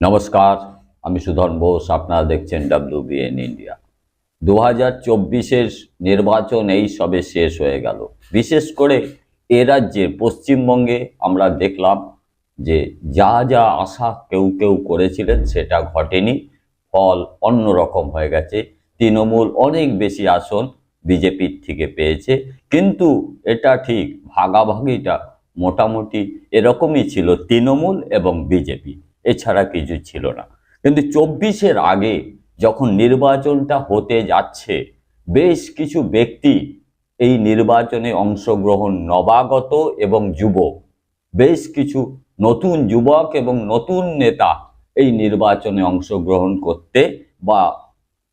নমস্কার, আমি সুধন বোস, আপনারা দেখছেন ডাব্লিউ বিএন ইন্ডিয়া দু হাজার চব্বিশের নির্বাচন এই সবে শেষ হয়ে গেল। বিশেষ করে এ রাজ্যে, পশ্চিমবঙ্গে আমরা দেখলাম যে যা যা আশা কেউ কেউ করেছিলেন সেটা ঘটেনি। ফল অন্যরকম হয়ে গেছে। তৃণমূল অনেক বেশি আসন বিজেপির থেকে পেয়েছে। কিন্তু এটা ঠিক ভাগাভাগিটা মোটামুটি এরকমই ছিল তৃণমূল এবং বিজেপি। এছাড়া কিছু ছিল না। কিন্তু চব্বিশের আগে যখন নির্বাচনটা হতে যাচ্ছে, বেশ কিছু ব্যক্তি এই নির্বাচনে অংশগ্রহণ নবাগত এবং যুবক বেশ কিছু নতুন যুবক এবং নতুন নেতা এই নির্বাচনে অংশগ্রহণ করতে বা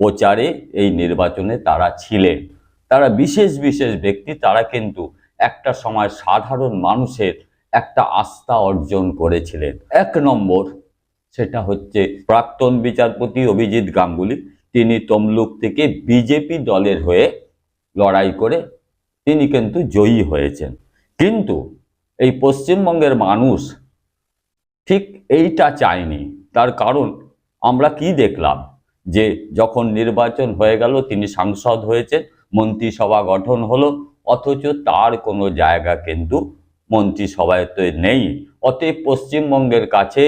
প্রচারে এই নির্বাচনে তারা ছিলেন। তারা বিশেষ বিশেষ ব্যক্তি, তারা কিন্তু একটা সময় সাধারণ মানুষের একটা আস্থা অর্জন করেছিলেন। এক নম্বর সেটা হচ্ছে প্রাক্তন বিচারপতি অভিজিৎ গাঙ্গুলি। তিনি তমলুক থেকে বিজেপি দলের হয়ে লড়াই করে তিনি কিন্তু জয়ী হয়েছেন। কিন্তু এই পশ্চিমবঙ্গের মানুষ ঠিক এইটা চায়নি। তার কারণ আমরা কি দেখলাম? যে যখন নির্বাচন হয়ে গেল, তিনি সাংসদ হয়েছেন, মন্ত্রিসভা গঠন হলো, অথচ তার কোনো জায়গা কিন্তু মন্ত্রিসভায় তো নেই। অতএব পশ্চিমবঙ্গের কাছে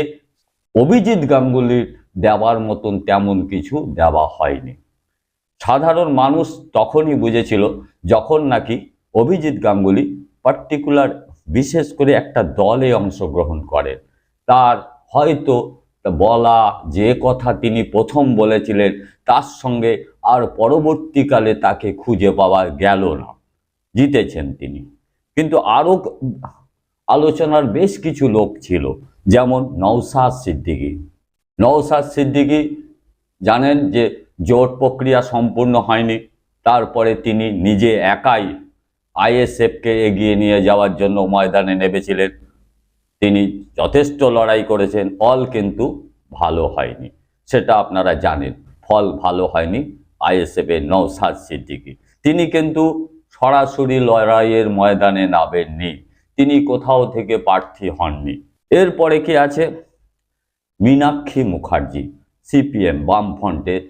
অভিজিৎ গাঙ্গুলির দেওয়ার মতন তেমন কিছু দেওয়া হয়নি। সাধারণ মানুষ তখনই বুঝেছিল যখন নাকি অভিজিৎ গাঙ্গুলি পার্টিকুলার বিশেষ করে একটা দলে অংশগ্রহণ করেন। তার হয়তো বলা যে কথা তিনি প্রথম বলেছিলেন, তার সঙ্গে আর পরবর্তীকালে তাকে খুঁজে পাওয়া গেল না। জিতেছেন তিনি। কিন্তু আরও আলোচনার বেশ কিছু লোক ছিল। যেমন নওসাদ সিদ্দিকী। নওসাদ সিদ্দিকী জানেন যে জোট প্রক্রিয়া সম্পূর্ণ হয়নি, তারপরে তিনি নিজে একাই আইএসএফকে এগিয়ে নিয়ে যাওয়ার জন্য ময়দানে নেমেছিলেন। তিনি যথেষ্ট লড়াই করেছেন, ফল কিন্তু ভালো হয়নি। সেটা আপনারা জানেন, ফল ভালো হয়নি আইএসএফের নৌসাদ সিদ্দিকী। তিনি কিন্তু সরাসরি লড়াইয়ের ময়দানে নামেননি, তিনি কোথাও থেকে প্রার্থী হননি। এরপরে কি আছে? মীনাক্ষী মুখার্জি, সিপিএম বামফ্রন্টের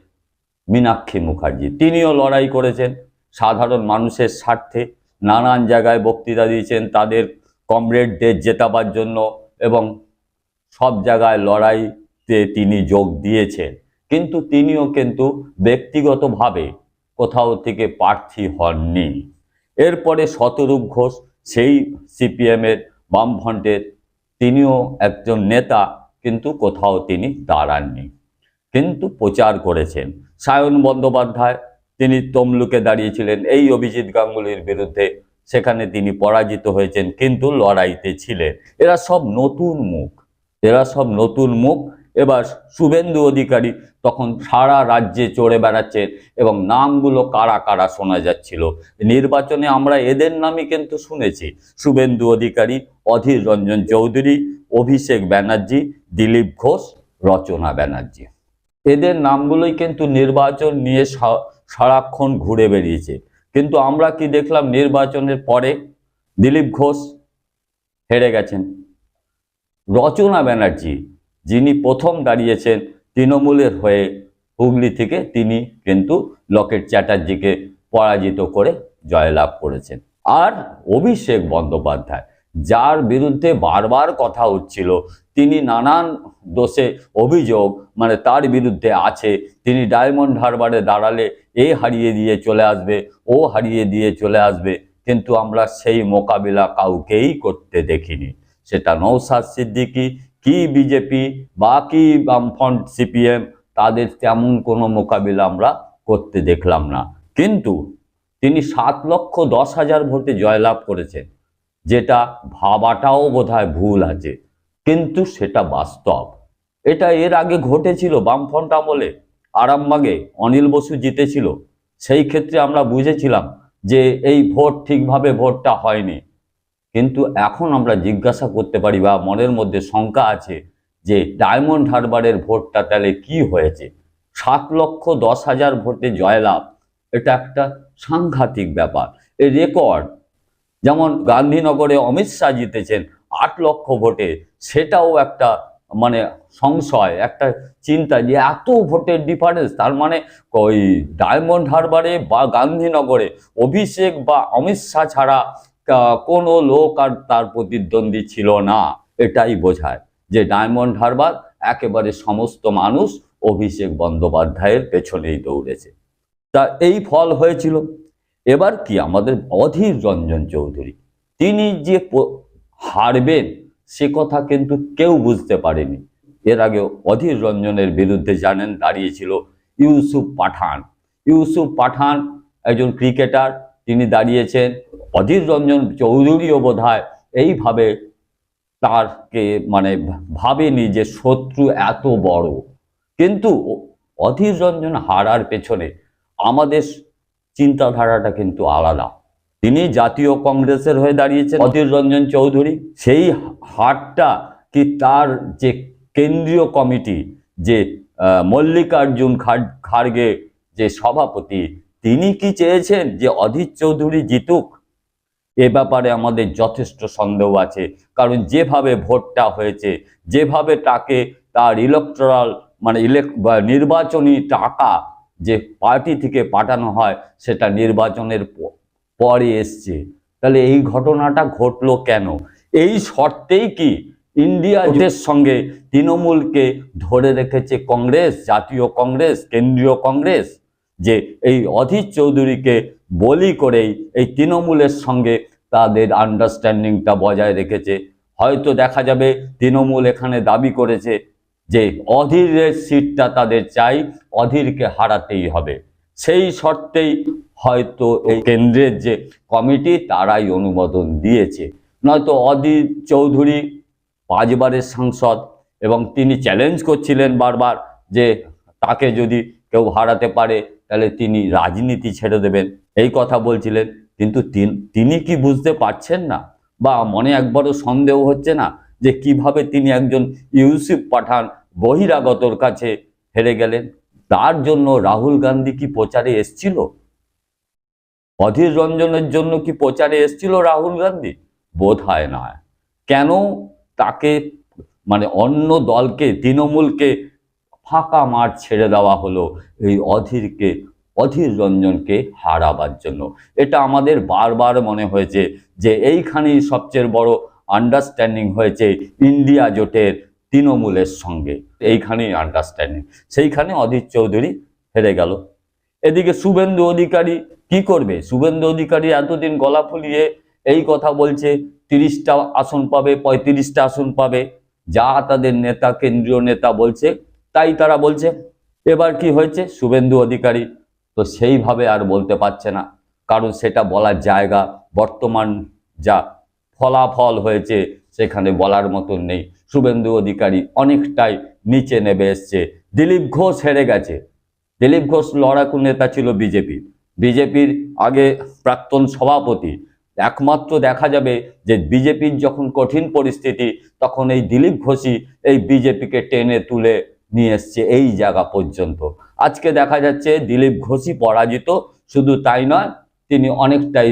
মীনাক্ষী মুখার্জি। তিনিও লড়াই করেছেন, সাধারণ মানুষের স্বার্থে নানান জায়গায় বক্তৃতা দিয়েছেন তাদের কমরেডদের জেতাবার জন্য এবং সব জায়গায় লড়াইতে তিনি যোগ দিয়েছেন। কিন্তু তিনিও কিন্তু ব্যক্তিগতভাবে কোথাও থেকে প্রার্থী হননি। এরপরে শতরূপ ঘোষ সেই সিপিএমের বামফ্রন্টের তিনিও একজন নেতা, কিন্তু কোথাও তিনি দাঁড়াননি। কিন্তু প্রচার করেছেন। সায়ন বন্দ্যোপাধ্যায়, তিনি তমলুকে দাঁড়িয়েছিলেন এই অভিজিৎ গাঙ্গুলির বিরুদ্ধে। সেখানে তিনি পরাজিত হয়েছেন, কিন্তু লড়াইতে ছিলেন। এরা সব নতুন মুখ। এরা সব নতুন মুখ। এবার শুভেন্দু অধিকারী তখন সারা রাজ্যে চড়ে বেড়াচ্ছেন এবং নামগুলো কারা কারা শোনা যাচ্ছিল। নির্বাচনে আমরা এদের নামই কিন্তু শুনেছি। শুভেন্দু অধিকারী অধীর রঞ্জন চৌধুরী, অভিষেক ব্যানার্জি, দিলীপ ঘোষ, রচনা ব্যানার্জি। এদের নামগুলোই কিন্তু নির্বাচন নিয়ে সারাক্ষণ ঘুরে বেরিয়েছে কিন্তু আমরা কি দেখলাম নির্বাচনের পরে দিলীপ ঘোষ হেরে গেছেন। রচনা ব্যানার্জি, যিনি প্রথম দাঁড়িয়েছেন তৃণমূলের হয়ে হুগলি থেকে, তিনি কিন্তু লকেট চ্যাটার্জিকে পরাজিত করে জয়লাভ করেছেন। আর অভিষেক বন্দ্যোপাধ্যায় যার বিরুদ্ধে বারবার কথা হচ্ছিল তিনি নানান দোষে অভিযোগ মানে তার বিরুদ্ধে আছে। তিনি ডায়মন্ড হারবারে দাঁড়ালে এ হারিয়ে দিয়ে চলে আসবে, ও হারিয়ে দিয়ে চলে আসবে। কিন্তু আমরা সেই মোকাবিলা কাউকেই করতে দেখিনি। সেটা নৌসাদ সিদ্দিকী, কি বিজেপি বা কি বামফ্রন্ট সিপিএম, তাদের তেমন কোনো মোকাবিলা আমরা করতে দেখলাম না। কিন্তু তিনি সাত লক্ষ দশ হাজার ভোটে জয়লাভ করেছেন। যেটা ভাবাটাও বোধহয় ভুল আছে। কিন্তু সেটা বাস্তব। এটা এর আগে ঘটেছিল বামফ্রন্ট আমলে। আরামবাগে অনিল বসু জিতেছিল। সেই ক্ষেত্রে আমরা বুঝেছিলাম যে এই ভোট ঠিকভাবে ভোটটা হয়নি। কিন্তু এখন আমরা জিজ্ঞাসা করতে পারি বা মনের মধ্যে শঙ্কা আছে যে ডায়মন্ড হারবারের ভোটটা তাহলে কি হয়েছে? সাত লক্ষ দশ হাজার ভোটে জয়লাভ। এটা একটা সাংঘাতিক ব্যাপার। এই রেকর্ড যেমন গান্ধীনগরে অমিত শাহ জিতেছেন আট লক্ষ ভোটে, সেটাও একটা মানে সংশয়, একটা চিন্তা যে এত ভোটের ডিফারেন্স তার মানে ওই ডায়মন্ড হারবারে বা গান্ধীনগরে অভিষেক বা অমিত শাহ ছাড়া কোনো লোক আর তার প্রতিদ্বন্দ্বী ছিল না। এটাই বোঝায় যে ডায়মন্ড হারবার একেবারে সমস্ত মানুষ অভিষেক বন্দ্যোপাধ্যায়ের পেছনেই দৌড়েছে। তা এই ফল হয়েছিল। এবার কি আমাদের অধীর রঞ্জন চৌধুরী? তিনি যে হারবেন, সে কথা কিন্তু কেউ বুঝতে পারেনি। এর আগে অধীর রঞ্জনের বিরুদ্ধে জানেন দাঁড়িয়েছিল ইউসুফ পাঠান। ইউসুফ পাঠান একজন ক্রিকেটার, তিনি দাঁড়িয়েছেন। অধীর রঞ্জন চৌধুরীও বোধ এইভাবে তারকে মানে ভাবেনি যে শত্রু এত বড়। কিন্তু অধীর রঞ্জন হারার পেছনে আমাদের চিন্তাধারাটা কিন্তু আলাদা। তিনি জাতীয় কংগ্রেসের হয়ে দাঁড়িয়েছেন, অধীর রঞ্জন চৌধুরী। সেই হারটা কি তার যে কেন্দ্রীয় কমিটি, যে মল্লিকার্জুন খাড়গে যে সভাপতি, তিনি কি চেয়েছেন যে অধীর চৌধুরী জিতুক? এ ব্যাপারে আমাদের যথেষ্ট সন্দেহ আছে। কারণ যেভাবে ভোটটা হয়েছে, যেভাবে তাকে তার ইলেকট্রাল মানে ইলেক নির্বাচনী টাকা যে পার্টি থেকে পাঠানো হয় সেটা নির্বাচনের পরে এসছে। তাহলে এই ঘটনাটা ঘটলো কেন? এই শর্তেই কি ইন্ডিয়া জোটের সঙ্গে তৃণমূলকে ধরে রেখেছে কংগ্রেস জাতীয় কংগ্রেস কেন্দ্রীয় কংগ্রেস? যে এই অধীর চৌধুরীকে বলি করেই এই তৃণমূলের সঙ্গে তাদের আন্ডারস্ট্যান্ডিংটা বজায় রেখেছে। হয়তো দেখা যাবে তৃণমূল এখানে দাবি করেছে যে অধীরের সিটটা তাদের চাই, অধীরকে হারাতেই হবে। সেই শর্তেই হয়তো এই কেন্দ্রের যে কমিটি, তারাই অনুমোদন দিয়েছে। নয়তো অধীর চৌধুরী পাঁচবারের সাংসদ এবং তিনি চ্যালেঞ্জ করছিলেন বারবার যে তাকে যদি কেউ হারাতে পারে, তাহলে তিনি রাজনীতি ছেড়ে দেবেন। এই কথা বলছিলেন, কিন্তু তিন- কি বুঝতে পারছেন না? বা মনে একবারও সন্দেহ হচ্ছে না? যে কীভাবে তিনি একজন ইউসুফ পাঠান বহিরাগতর কাছে হেরে গেলেন। তার জন্য রাহুল গান্ধী কি প্রচারে এসছিল? অধীর রঞ্জনের জন্য কি প্রচারে এসছিল রাহুল গান্ধী? বোধ হয় না। কেন তাকে মানে অন্য দলকে, তৃণমূলকে ফাঁকা মাঠ ছেড়ে দেওয়া হলো এই অধীরকে, অধীর রঞ্জনকে হারাবার জন্য? এটা আমাদের বারবার মনে হয়েছে যে এইখানেই সবচেয়ে বড় আন্ডারস্ট্যান্ডিং হয়েছে ইন্ডিয়া জোটের তৃণমূলের সঙ্গে। এইখানেই আন্ডারস্ট্যান্ডিং সেইখানে অধীর চৌধুরী হেরে গেল। এদিকে শুভেন্দু অধিকারী কি করবে? শুভেন্দু অধিকারী এতদিন গলা ফুলিয়ে এই কথা বলছে, তিরিশটা আসন পাবে, পঁয়ত্রিশটা আসন পাবে। যা তাদের নেতা, কেন্দ্রীয় নেতা বলছে, তাই তারা বলছে। এবার কি হয়েছে? শুভেন্দু অধিকারী তো সেইভাবে আর বলতে পারছে না। কারণ সেটা বলার জায়গা, বর্তমান যা ফলাফল হয়েছে, সেখানে বলার মতন নেই। শুভেন্দু অধিকারী অনেকটাই নিচে নেমে এসছে। দিলীপ ঘোষ হেরে গেছে। দিলীপ ঘোষ লড়াকু নেতা ছিল বিজেপির বিজেপির আগে প্রাক্তন সভাপতি। একমাত্র দেখা যাবে যে বিজেপির যখন কঠিন পরিস্থিতি, তখন এই দিলীপ ঘোষই এই বিজেপিকে টেনে তুলে নিয়ে এসছে এই জায়গা পর্যন্ত। আজকে দেখা যাচ্ছে দিলীপ ঘোষই পরাজিত। শুধু তাই নয়, তিনি অনেকটাই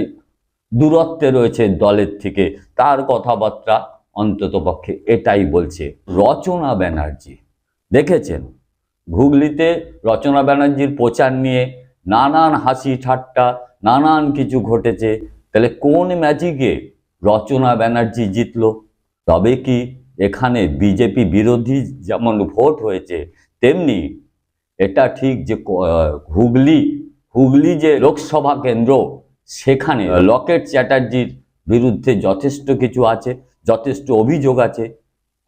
দূরত্বে রয়েছে দলের থেকে। তার কথাবার্তা অন্ততপক্ষে এটাই বলছে। রচনা ব্যানার্জি, দেখেছেন? হুগলিতে রচনা ব্যানার্জির প্রচার নিয়ে নানান হাসি ঠাট্টা, নানান কিছু ঘটেছে। তাহলে কোন ম্যাজিকে রচনা ব্যানার্জি জিতল? তবে কি এখানে বিজেপি বিরোধী যেমন ভোট হয়েছে, তেমনি এটা ঠিক যে হুগলি হুগলি যে লোকসভা কেন্দ্র সেখানে লকেট চ্যাটার্জির বিরুদ্ধে যথেষ্ট কিছু আছে যথেষ্ট অভিযোগ আছে।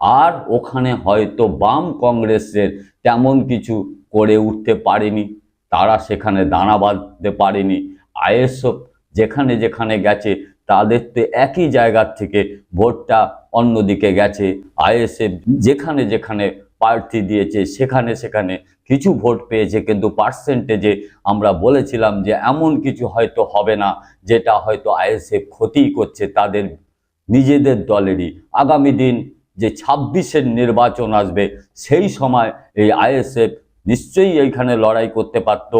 আর ওখানে হয়তো বাম কংগ্রেসের তেমন কিছু করে উঠতে পারেনি তারা সেখানে দানা বাঁধতে পারেনি। আইএসএফ যেখানে যেখানে গেছে তাদের তো একই জায়গার থেকে ভোটটা অন্যদিকে গেছে। আইএসএফ যেখানে যেখানে প্রার্থী দিয়েছে, সেখানে সেখানে কিছু ভোট পেয়েছে, কিন্তু পার্সেন্টেজে আমরা বলেছিলাম যে এমন কিছু হয়তো হবে না, যেটা হয়তো আইএসএফ ক্ষতি করছে তাদের নিজেদের দলেরই। আগামী দিন যে ছাব্বিশের নির্বাচন আসবে, সেই সময় এই আইএসএফ নিশ্চয়ই এইখানে লড়াই করতে পারত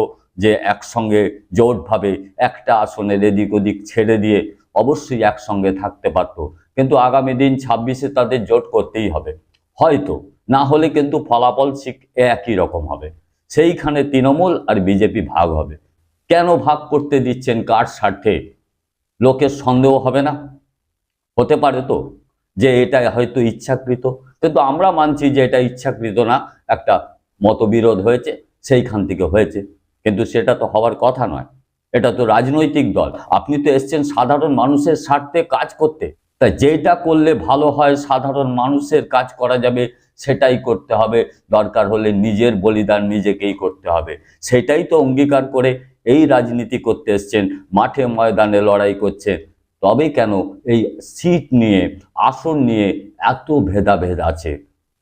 যে একসঙ্গে জোটভাবে একটা আসনের এদিক ওদিক ছেড়ে দিয়ে অবশ্যই একসঙ্গে থাকতে পারত। কিন্তু আগামী দিন ছাব্বিশে তাদের জোট করতেই হবে। হয়তো না হলে কিন্তু ফলাফল একই রকম হবে। সেইখানে তৃণমূল আর বিজেপি ভাগ হবে। কেন ভাগ করতে দিচ্ছেন কার স্বার্থে? লোকের সন্দেহ হবে না? হতে পারে তো যে এটা হয়তো ইচ্ছাকৃত। কিন্তু আমরা মানছি যে এটা ইচ্ছাকৃত না, একটা মতবিরোধ হয়েছে, সেইখান থেকে হয়েছে। কিন্তু সেটা তো হওয়ার কথা নয়। এটা তো রাজনৈতিক দল। আপনি তো এসছেন সাধারণ মানুষের স্বার্থে কাজ করতে। তাই যেটা করলে ভালো হয়, সাধারণ মানুষের কাজ করা যাবে সেটাই করতে হবে। দরকার হলে নিজের বলিদান নিজেকেই করতে হবে। সেটাই তো অঙ্গীকার করে এই রাজনীতি করতে এসছেন। মাঠে ময়দানে লড়াই করছে। তবে কেন এই সিট নিয়ে, আসন নিয়ে এত ভেদাভেদ আছে?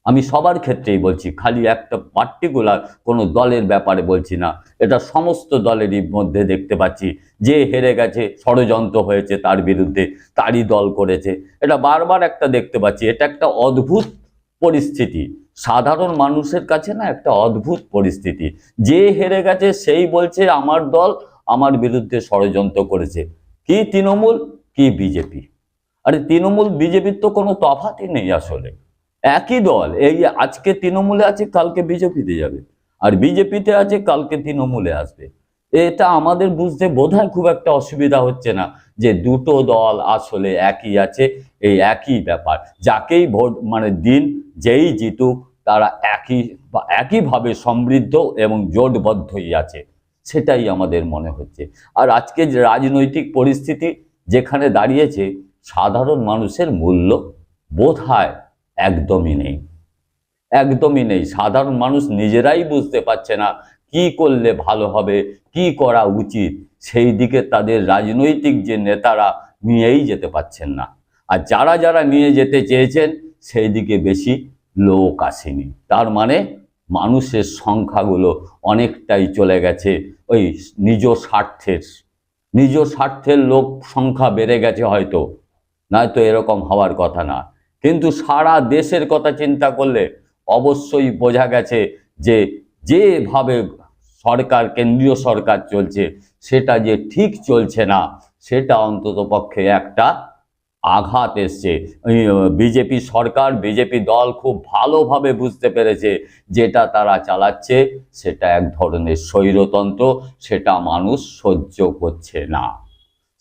আমি সবার ক্ষেত্রেই বলছি, খালি একটা পার্টিকুলার কোনো দলের ব্যাপারে বলছি না। এটা সমস্ত দলেরই মধ্যে দেখতে পাচ্ছি। যে হেরে গেছে, ষড়যন্ত্র হয়েছে তার বিরুদ্ধে, তারই দল করেছে। এটা বারবার একটা দেখতে পাচ্ছি। এটা একটা অদ্ভুত পরিস্থিতি। সাধারণ মানুষের কাছে না একটা অদ্ভুত পরিস্থিতি। যে হেরে গেছে, সেই বলছে, আমার দল আমার বিরুদ্ধে ষড়যন্ত্র করেছে। কি তৃণমূল? কি বিজেপি? আরে, তৃণমূল, বিজেপির তো কোনো তফাতই নেই আসলে। একই দল, এই আজকে তৃণমূলে আছে, কালকে বিজেপিতে যাবে। আর বিজেপিতে আছে, কালকে তৃণমূলে আসবে। এটা আমাদের বুঝতে বোধহয় খুব একটা অসুবিধা হচ্ছে না যে দুটো দল আসলে একই আছে, এই একই ব্যাপার। যাকেই ভোট মানে দিন যেই জিতুক, তারা একই একইভাবে সমৃদ্ধ এবং জোটবদ্ধই আছে, সেটাই আমাদের মনে হচ্ছে। আর আজকে যে রাজনৈতিক পরিস্থিতি যেখানে দাঁড়িয়েছে, সাধারণ মানুষের মূল্য বোধ হয় একদমই নেই। একদমই নেই। সাধারণ মানুষ নিজেরাই বুঝতে পারছে না কি করলে ভালো হবে, কি করা উচিত? সেই দিকে তাদের রাজনৈতিক যে নেতারা নিয়েই যেতে পারছেন না। আর যারা যারা নিয়ে যেতে চেয়েছেন, সেই দিকে বেশি লোক আসেনি। তার মানে মানুষের সংখ্যাগুলো অনেকটাই চলে গেছে। ওই নিজ স্বার্থের নিজ স্বার্থের লোক সংখ্যা বেড়ে গেছে হয়তো। নয়তো এরকম হওয়ার কথা না। কিন্তু সারা দেশের কথা চিন্তা করলে অবশ্যই বোঝা গেছে যে যেভাবে সরকার, কেন্দ্রীয় সরকার চলছে, সেটা যে ঠিক চলছে না, সেটা অন্তত পক্ষে একটা আঘাত এসছে। বিজেপি সরকার, বিজেপি দল খুব ভালোভাবে বুঝতে পেরেছে যেটা তারা চালাচ্ছে, সেটা এক ধরনের স্বৈরতন্ত্র, সেটা মানুষ সহ্য করছে না।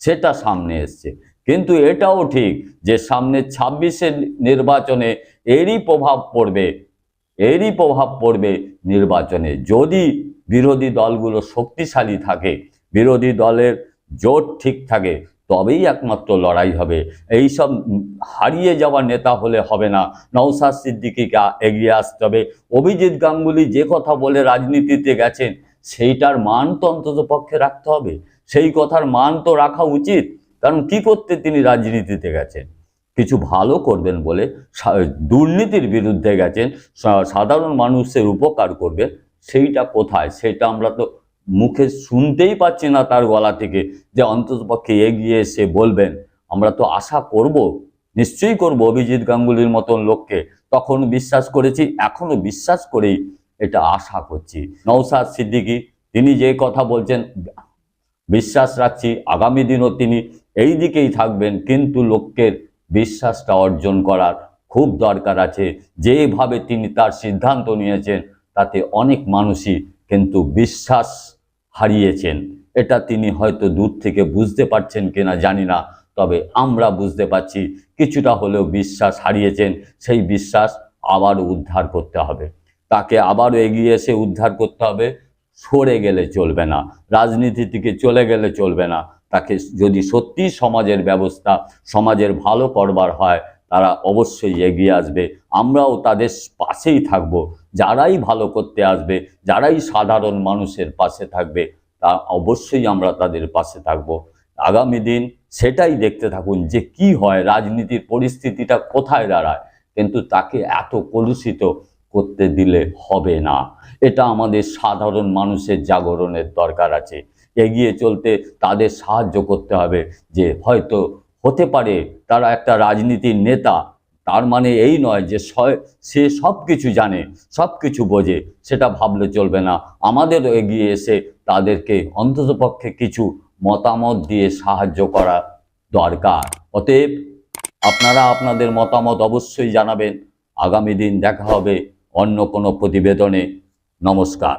সেটা সামনে এসছে। কিন্তু এটাও ঠিক যে সামনে ছাব্বিশের নির্বাচনে এরই প্রভাব পড়বে, এরই প্রভাব পড়বে নির্বাচনে। যদি বিরোধী দলগুলো শক্তিশালী থাকে, বিরোধী দলের জোট ঠিক থাকে, তবেই একমাত্র লড়াই হবে। এই সব হারিয়ে যাওয়া নেতা হলে হবে না। নওসাদ সিদ্দিকিকে এগিয়ে আসতে হবে। অভিজিৎ গাঙ্গুলি যে কথা বলে রাজনীতিতে গেছেন, সেইটার মান তো অন্তত পক্ষে রাখতে হবে। সেই কথার মান তো রাখা উচিত। কারণ কি করতে তিনি রাজনীতিতে গেছেন? কিছু ভালো করবেন বলে দুর্নীতির বিরুদ্ধে গেছেন। সাধারণ মানুষের উপকার করবেন। সেইটা কোথায়? সেটা আমরা তো মুখে শুনতেই পাচ্ছি না তার গলা থেকে যে অন্ততপক্ষে এগিয়ে এসে বলবেন। আমরা তো আশা করব, নিশ্চয়ই করব অভিজিৎ গাঙ্গুলির মতন লোককে। তখন বিশ্বাস করেছি, এখনও বিশ্বাস করেই এটা আশা করছি। নৌসাদ সিদ্দিকী, তিনি যে কথা বলছেন, বিশ্বাস রাখছি, আগামী দিনও তিনি এই দিকেই থাকবেন, কিন্তু লোকের বিশ্বাসটা অর্জন করার খুব দরকার আছে। যেভাবে তিনি তার সিদ্ধান্ত নিয়েছেন তাতে অনেক মানুষই কিন্তু বিশ্বাস হারিয়েছেন। এটা তিনি হয়তো দূর থেকে বুঝতে পারছেন কিনা জানি না, তবে আমরা বুঝতে পারছি কিছুটা হলেও বিশ্বাস হারিয়েছেন, সেই বিশ্বাস আবার উদ্ধার করতে হবে। তাকে আবারও এগিয়ে এসে উদ্ধার করতে হবে, সরে গেলে চলবে না, রাজনীতি থেকে চলে গেলে চলবে না। তাকে যদি সত্যি সমাজের ব্যবস্থা, সমাজের ভালো করবার হয়, তারা অবশ্যই এগিয়ে আসবে। আমরাও তাদের পাশেই থাকব যারাই ভালো করতে আসবে, যারাই সাধারণ মানুষের পাশে থাকবে, তা অবশ্যই আমরা তাদের পাশে থাকব। আগামী দিন সেটাই দেখতে থাকুন যে কি হয়, রাজনীতির পরিস্থিতিটা কোথায় দাঁড়ায়। কিন্তু তাকে এত কলুষিত করতে দিলে হবে না। এটা আমাদের সাধারণ মানুষের জাগরণের দরকার আছে। এগিয়ে চলতে তাদের সাহায্য করতে হবে যে হয়তো হতে পারে তারা একটা রাজনীতির নেতা তার মানে এই নয় যে স- সব কিছু জানে সব কিছু বোঝে, সেটা ভাবলে চলবে না। আমাদেরও এগিয়ে এসে তাদেরকে অন্ততপক্ষে কিছু মতামত দিয়ে সাহায্য করা দরকার। অতএব আপনারা আপনাদের মতামত অবশ্যই জানাবেন। আগামী দিন দেখা হবে অন্য কোনো প্রতিবেদনে। নমস্কার।